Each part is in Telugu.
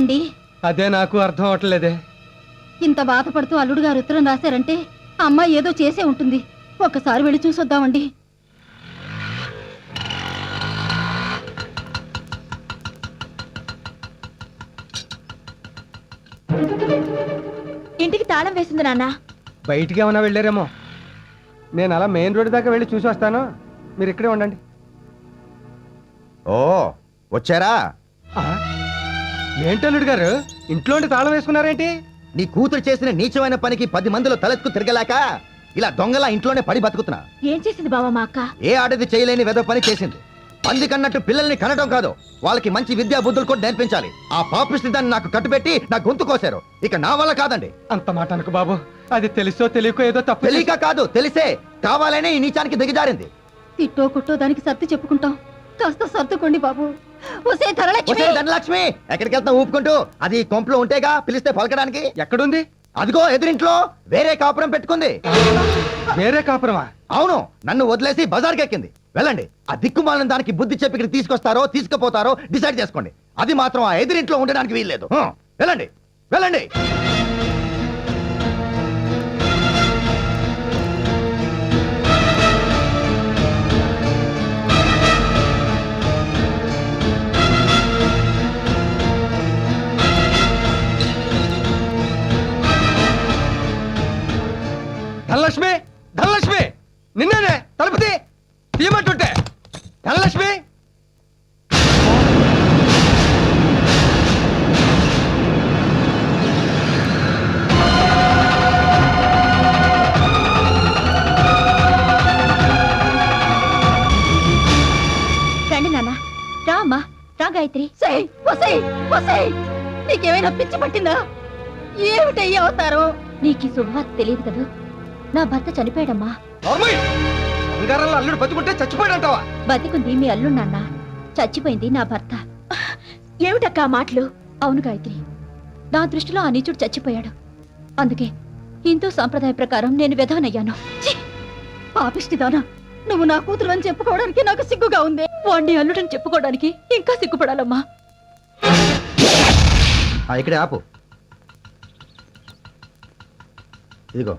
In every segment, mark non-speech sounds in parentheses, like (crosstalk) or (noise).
అండి అదే నాకు అర్థం అవట్లేదే. ఇంత బాధపడుతూ అల్లుడు గారు ఉత్తరం రాశారంటే ఆ అమ్మాయి ఏదో చేసే ఉంటుంది. ఒక్కసారి వెళ్ళి చూసొద్దామండి. ఇంటికి తాళం వేసింది నాన్న. బయటికి ఏమైనా వెళ్ళారేమో. నేను అలా మెయిన్ రోడ్ దాకా వెళ్ళి చూసి వస్తాను మీరు ఇక్కడే ఉండండి. ఓ వచ్చారా? ఆ? ఏంటల్లుడు గారు? ఇంట్లో తాళం వేసుకున్నారేంటి? నీ కూతురు చేసిన నీచమైన పనికి పది మందిలో తలెత్తుకు తిరగలేక ఇలా దొంగలా ఇంట్లోనే పడి బతుకుతున్నా. ఏం చేసింది బావా మా అక్క? ఏ ఆడది చేయలేని వెద పని చేసింది. పంది కన్నట్టు పిల్లల్ని కనడం కాదు. వాళ్ళకి మంచి విద్యా బుద్ధులు కూడా నేర్పించాలి. ఆ పాపిష్టి దాన్ని నాకు కట్టుబెట్టి నా గొంతు కోసారు. ఇక నా వల్ల కాదండి. అంత మాట అనుకు బాబు. అది తెలుసో తెలియకో ఏదో తప్పు తెలియక కాదు తెలిసే. కావాలనే ఈ నీచానికి దిగజారింది. తిట్టో కుట్టో దానికి సర్ది చెప్పుకుంటాం. కాస్త సర్దుకోండి బాబు. ఒసే ధరలక్ష్మి వచ్చే ధనలక్ష్మి. ఎక్కడికి వెళ్తా? ఊపుకుంటూ. అది కొంపలో ఉంటేగా పిలిస్తే పలకడానికి. ఎక్కడుంది? అదిగో ఎదురింట్లో వేరే కాపురం పెట్టుకుంది. వేరే కాపురమా? అవును నన్ను వదిలేసి బజార్కి ఎక్కింది. వెళ్ళండి. ఆ దిక్కుమాలిన దానికి బుద్ధి చెప్పి ఇక్కడ తీసుకొస్తారో తీసుకుపోతారో డిసైడ్ చేసుకోండి. అది మాత్రం ఆ ఎదురింట్లో ఉండడానికి వీల్లేదు. వెళ్ళండి. వెళ్ళండి. ధనలక్ష్మి ధనలక్ష్మి నిన్నేనే తలుపుతి తీయమంటుంటే. ధనలక్ష్మి. రండి నాన్న. రా అమ్మా రా గాయత్రి నీకేమైనా పిచ్చి పట్టిందా? ఏమిటయ్యి అవుతారో? నీకు శుభవార్త తెలియదు కదూ? నా భర్త చనిపోయాడమ్మా. నార్మల్ బంగారంలో అల్లుడు బతుకుంటే చచ్చిపోయాడంటావా? బతికుంది మీ అల్లు నాన్న. చచ్చిపోయింది నా భర్త. ఏమిటక్క ఆ మాటలు? అవును గాయత్రి. నా దృష్టిలో ఆ నీచుడు చచ్చిపోయాడు. అందుకే హిందూ సాంప్రదాయ ప్రకారం నేను విధవనయ్యాను. ఛీ! పాపిష్టిదానా నువ్వు నా కూతురు అని చెప్పుకోవడానికి నాకు సిగ్గుగా ఉంది. వాణ్ణి అల్లుడని చెప్పుకోవడానికి ఇంకా సిగ్గుపడాలమ్మా. ఆ, ఇక్కడే ఆపు. ఇదిగో.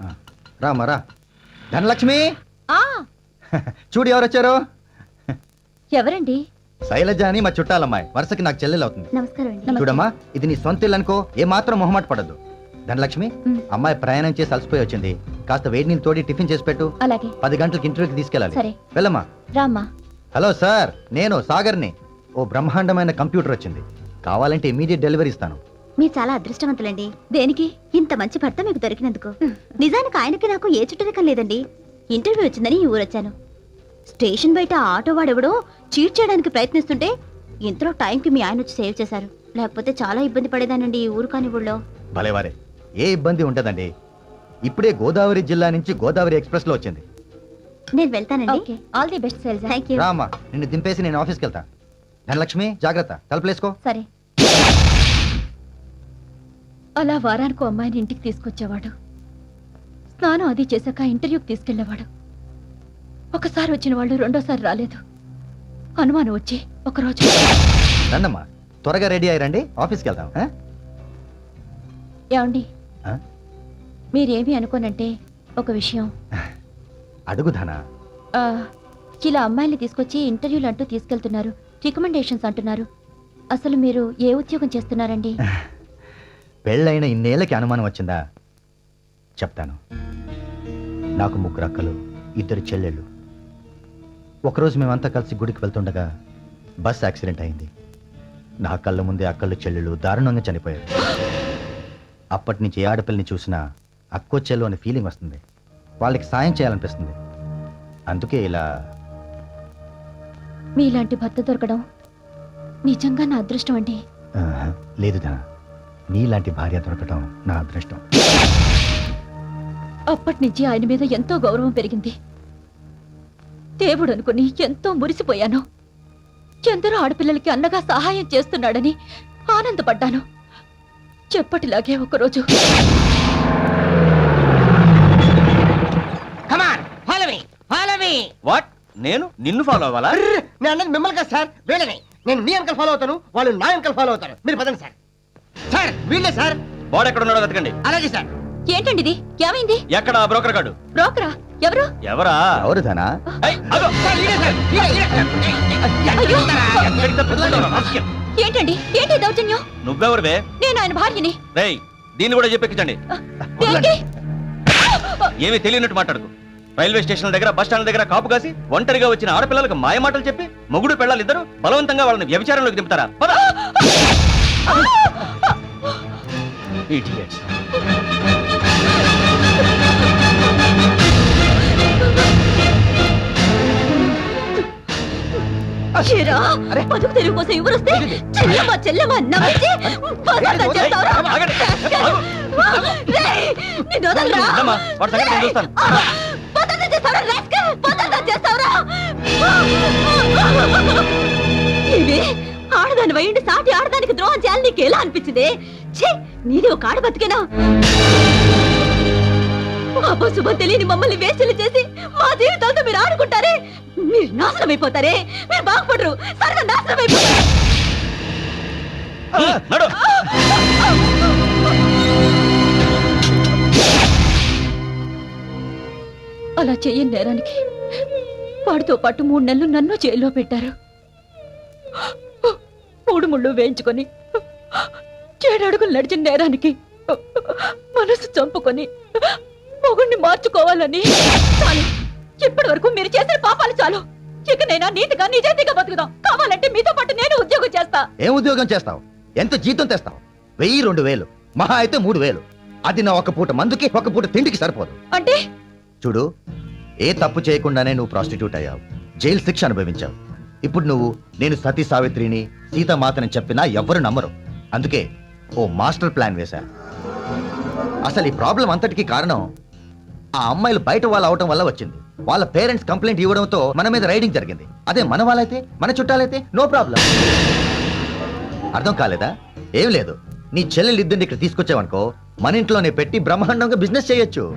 ఆ, రామ్మా రా. ధనలక్ష్మి! ఆ. (laughs) చూడు ఎవరు వచ్చారు ఎవరండి? శైలజ అని మా చుట్టాలమ్మాయి. వరుసకి నాకు చెల్లెలు అవుతుంది. నమస్కారం అండి. చూడమ్మా ఇది నీ సొంత ఇల్లు అనుకో ఏ మాత్రం మొహమాట పడద్దు. ధనలక్ష్మి మ్. అమ్మాయి ప్రయాణం చేసి అలసిపోయి వచ్చింది. కాస్త వేడి నీళ్ళు తోడి టిఫిన్ చేసి పెట్టు. అలాగే. పది గంటలకు ఇంటర్వ్యూకి తీసుకెళ్ళాలి. సరే. వెళ్ళమ్మా. రామ్మా. హలో సార్ నేను సాగర్ని. ఓ బ్రహ్మాండమైన కంప్యూటర్ వచ్చింది. కావాలంటే ఇమీడియట్ డెలివరీ ఇస్తాను. మీరు చాలా అదృష్టవంతులండి. దేనికి? ఇంత మంచి భర్త మీకు దొరికినందుకు. నిజానికి ఆయనకి నాకు ఏ చుట్టరికం లేదండి. ఇంటర్వ్యూ వచ్చిందని ఈ ఊరొచ్చాను స్టేషన్ బయట ఆటో వాడెవడో చీట్ చేయడానికి ప్రయత్నిస్తుంటే ఇంతలో టైంకి మీ ఆయన వచ్చి సేవ్ చేశారు. లేకపోతే చాలా ఇబ్బంది పడేదానండి ఈ ఊరు కాని ఊళ్ళో. భలేవారే. ఏ ఇబ్బంది ఉంటదండి ఇప్పుడే గోదావరి జిల్లా నుంచి గోదావరి ఎక్స్ప్రెస్లో వచ్చింది. నేను వెళ్తానండి. Okay. All the best Shailaja thank you రామ్మా. నిన్ను దింపేసి నేను ఆఫీస్కి వెళ్తా. ధనలక్ష్మి జాగ్రత్త. తలుపులేసుకో. సరే. అలా వారానికి అమ్మాయిని ఇంటికి తీసుకొచ్చేవాడు. స్నానం అది చేశాక ఇంటర్వ్యూకి తీసుకెళ్ళేవాడు ఒకసారి వచ్చిన వాళ్ళు రెండోసారి రాలేదు. అనుమానం వచ్చి ఒకరోజు రండమ్మా త్వరగా రెడీ అయ్యారండి ఆఫీస్కి వెళ్దాం ఆ? ఏమండి? ఆ? మీరేమీ అనుకోనంటే ఒక విషయం. అడుగు ధన. ఆ, ఇలా అమ్మాయిల్ని తీసుకొచ్చి ఇంటర్వ్యూలు అంటూ తీసుకెళ్తున్నారు రికమెండేషన్స్ అంటున్నారు. అసలు మీరు ఏ ఉద్యోగం చేస్తున్నారండి? పెళ్ళైన ఇన్నేళ్ళకి అనుమానం వచ్చిందా? చెప్తాను. నాకు ముగ్గురు అక్కలు ఇద్దరు చెల్లెళ్ళు. ఒకరోజు మేమంతా కలిసి గుడికి వెళ్తుండగా బస్ యాక్సిడెంట్ అయింది. నా కళ్ళ ముందే అక్కలు చెల్లెళ్ళు దారుణంగా చనిపోయారు. అప్పటి నుంచి ఏ ఆడపిల్లని చూసినా అక్కో చెల్లు అనే ఫీలింగ్ వస్తుంది. వాళ్ళకి సాయం చేయాలనిపిస్తుంది. అందుకే ఇలా మీలాంటి భర్త దొరకడం నిజంగా నా అదృష్టం అండి. లేదు ధన నీలాంటి భార్య దొరకటం నా అదృష్టం. అప్పటి నుంచి ఆయన మీద ఎంతో గౌరవం పెరిగింది. దేవుడు అనుకుని ఎంతో మురిసిపోయాను. ఎందరో ఆడపిల్లలకి అన్నగా సహాయం చేస్తున్నాడని ఆనందపడ్డాను. చెప్పటిలాగే ఒకరోజు. Come on follow me follow me what నేను? నిన్ను ఫాలో అవ్వాలా? నేను అన్నది మిమ్మల్ని కదా సార్ వీళ్ళని. నేను మీ అంకల్ ఫాలో అవుతాను వాళ్ళు నా అంకల్ ఫాలో అవుతారు. మీరు పదండి సార్. సార్ వీళ్ళే సార్. వాడు ఎక్కడ ఉన్నాడో వెతకండి. అలాగే సార్. ఏంటండి ఇది? ఏమైంది? ఎక్కడ ఆ బ్రోకర్ గాడు? బ్రోకరా? ఎవరు? ఎవరా? ఎవరు ధనా ఏయ్. అయ్యో! ఎక్కడికి తప్పించుకుంటావు, రాస్కెల్? ఏంటండి? ఏంటి ఈ దౌర్జన్యం? నువ్వెవరివే నేను ఆయన భార్యని. రేయ్ దీన్ని కూడా చెప్పెక్కించండి దేనికి? ఏమీ తెలియనట్టు మాట్లాడుకు. రైల్వే స్టేషన్ దగ్గర బస్ స్టాండ్ దగ్గర కాపు కాసి ఒంటరిగా వచ్చిన ఆడపిల్లలకు మాయ మాటలు చెప్పి మొగుడు పెళ్ళాలి ఇద్దరు బలవంతంగా వాళ్ళని వ్యభిచారంలోకి దింపుతారా? పద. ఏరా, బతుకు తెరువు కోసం ఎవరు వస్తే చెల్లమ్మ చెల్లమ్మ నిన్ను వదలరా? rascal? బజార్లో చేస్తావురా? ఇవి ఆడదాని వయండి సాటి ఆడదానికి ద్రోహం చేయాలని నీకు ఎలా అనిపించింది? ఛీ నీది ఒక ఆడ బతికేనా? అపశుభం తెలియని మమ్మల్ని వేస్టలు చేసి మా జీవితాలతో మీరు ఆడుకుంటారే? మీరు నాశనం అయిపోతారే? మీరు బాగుపడరు. సరదా నాశనం అయిపోతారు. నడు. అలా చెయ్యని నేరానికి వాడితో పాటు మూడు నెలలు నన్ను జైల్లో పెట్టారు. మూడు ముళ్ళు వేయించుకొని చేడడుగులు నడిచిన నేరానికి మనసు చంపుకొని మొగుణ్ణి మార్చుకోవాలని. చాలు. ఇప్పటి వరకు మీరు చేసిన పాపాలు చాలు. ఇకనైనా నీతిగా నిజాయితీగా బతుకుదాం. కావాలంటే మీతో పాటు నేను ఉద్యోగం చేస్తా. ఏం ఉద్యోగం చేస్తావు? ఎంత జీతం తెస్తావు? వెయ్యి రెండు వేలు. మహా అయితే మూడు వేలు. అది నా ఒక పూట మందుకి ఒక పూట తిండికి సరిపోదు. అంటే? చూడు ఏ తప్పు చేయకుండానే నువ్వు ప్రాస్టిట్యూట్ అయ్యావు. జైలు శిక్ష అనుభవించావు. ఇప్పుడు నువ్వు నేను సతీ సావిత్రిని సీతామాతని చెప్పినా ఎవ్వరు నమ్మరు. అందుకే ఓ మాస్టర్ ప్లాన్ వేశా. అసలు ఈ ప్రాబ్లం అంతటికి కారణం ఆ అమ్మాయిలు బయట వాళ్ళు అవటం వల్ల వచ్చింది. వాళ్ళ పేరెంట్స్ కంప్లైంట్ ఇవ్వడంతో మన మీద రైడింగ్ జరిగింది. అదే మన వాళ్ళైతే మన చుట్టాలైతే నో ప్రాబ్లం. అర్థం కాలేదా? ఏం లేదు. నీ చెల్లెలు ఇద్దరిని ఇక్కడ తీసుకొచ్చావనుకో మన ఇంట్లోనే పెట్టి బ్రహ్మాండంగా బిజినెస్ చేయొచ్చు.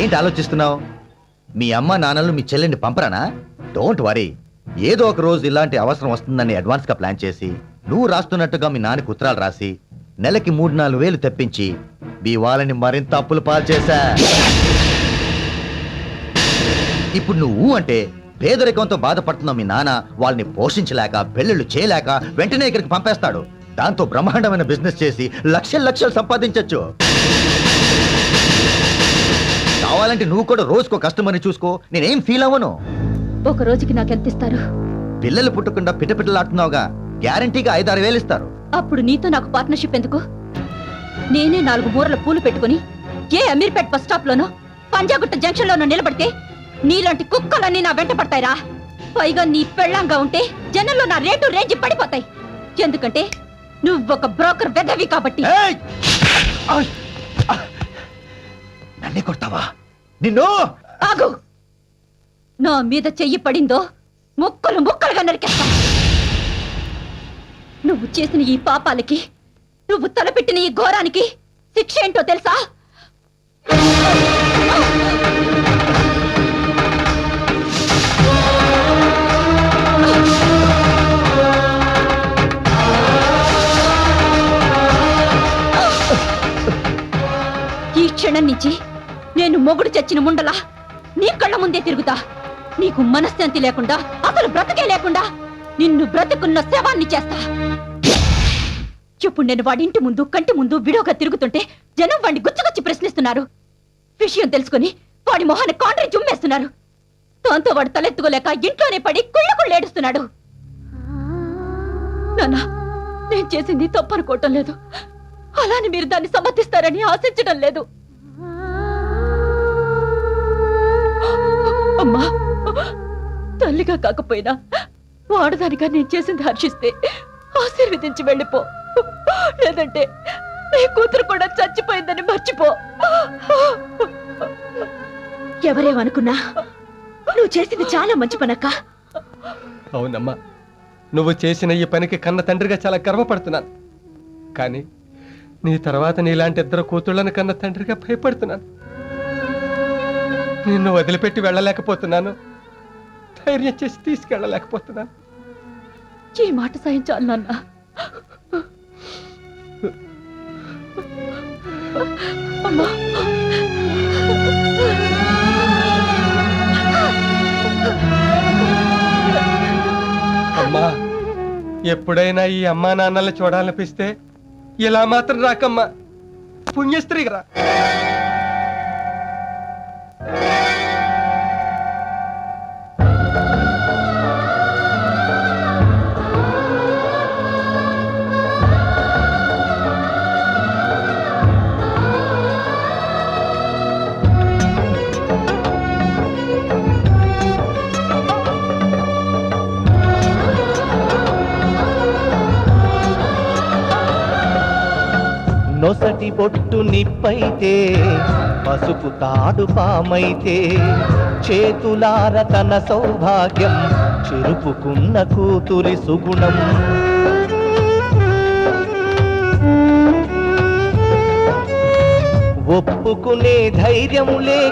ఏంటి ఆలోచిస్తున్నావు? మీ అమ్మ నాన్నలు మీ చెల్లెని పంపరానా? డోంట్ వరీ ఏదో ఒక రోజు ఇలాంటి అవసరం వస్తుందని అడ్వాన్స్గా ప్లాన్ చేసి నువ్వు రాస్తున్నట్టుగా మీ నాన్నకి ఉత్తరాలు రాసి నెలకి మూడు నాలుగు వేలు తెప్పించి మీ వాళ్ళని మరింత అప్పులు పాలు చేశా. ఇప్పుడు నువ్వు అంటే పేదరికంతో బాధపడుతున్న మీ నాన్న వాళ్ళని పోషించలేక పెళ్ళిళ్ళు చేయలేక వెంటనే ఇక్కడికి పంపేస్తాడు. దాంతో బ్రహ్మాండమైన బిజినెస్ చేసి లక్షలు లక్షలు సంపాదించొచ్చు. కావాలంటే నువ్వు కూడా రోజుకో కస్టమర్ని చూసుకో. నేనేం ఫీల్ అవ్వను? ఒక రోజుకి నాకు ఎంత ఇస్తారు? పిల్లలు పుట్టకుండా పిటపిటలాడుతున్నావుగా గ్యారంటీగా ఐదారు వేలు ఇస్తారు. అప్పుడు నీతో నాకు పార్ట్నర్షిప్ ఎందుకు? నేనే నాలుగు మూరల పూలు పెట్టుకుని ఏ అమీర్పేట్ బస్ స్టాప్ లోనో పంజాగుట్ట జంక్షన్ లోనో నిలబడితే నీలాంటి కుక్కలన్నీ నా వెంట పడతాయిరా. పైగా నీ పెళ్ళంగా ఉంటే జనంలో నా రేటు రేంజ్ పడిపోతాయి. ఎందుకంటే నువ్వొక బ్రోకర్ వెదవి కాబట్టి. ఏయ్! ఆయ్! ఆ! నన్నే కొడతావా? నిన్ను! ఆగు! నా మీద చెయ్యి పడిందో ముక్కలు ముక్కలుగా నరికేస్తా. నువ్వు చేసిన ఈ పాపాలకి నువ్వు తలపెట్టిన ఈ ఘోరానికి శిక్ష ఏంటో తెలుసా? మొగుడు చచ్చిన ముండలా నీ కళ్ళ ముందే తిరుగుతా. నీకు మనశ్శాంతి లేకుండా అసలు బ్రతకే లేకుండా నిన్ను బ్రతుకున్న శవాన్ని చేస్తా. ఇప్పుడు నేను వాడి ఇంటి ముందు కంటి ముందు విడోగా తిరుగుతుంటే జనం వాడిని గుచ్చగుచ్చి ప్రశ్నిస్తున్నారు. విషయం తెలుసుకుని వాడి మొహాన్ని కాండ్రి జుమ్మేస్తున్నారు. దాంతో వాడు తలెత్తుకోలేక ఇంట్లోనే పడి కుళ్ళ కుళ్ళ ఏడుస్తున్నాడు. నాన్న నేను చేసింది తప్పనుకోవటం లేదు. అలానే మీరు దాన్ని సమర్థిస్తారని ఆశించడం లేదు. అమ్మా! తల్లిగా కాకపోయినా వాడదానిగా నేను చేసింది హర్షిస్తే ఆశీర్వదించి వెళ్ళిపో. లేదంటే నీ కూతురు కూడా చచ్చిపోయిందని మర్చిపో. ఎవరేమనుకున్నా నువ్వు చేసింది చాలా మంచి పనక్క. అవునమ్మా నువ్వు చేసిన ఈ పనికి కన్న తండ్రిగా చాలా గర్వపడుతున్నాను. కానీ నీ తర్వాత నీలాంటి ఇద్దరు కూతుళ్ళని కన్న తండ్రిగా భయపడుతున్నాను. నిన్ను వదిలిపెట్టి వెళ్ళలేకపోతున్నాను. ధైర్యం చేసి తీసుకెళ్ళలేకపోతున్నాను. ఈ మాట సాయం చాలు నాన్న. అమ్మా. అమ్మా ఎప్పుడైనా ఈ అమ్మా నాన్నల్ని చూడాలనిపిస్తే ఇలా మాత్రం రాకమ్మా. పుణ్యస్త్రీ రా. నొసటి బొట్టు నిప్పైతే పసుపు తాడు పామైతే చేతులార తన సౌభాగ్యం చెరుపుకున్న కూతురి సుగుణం. ఒప్పుకునే ధైర్యం లే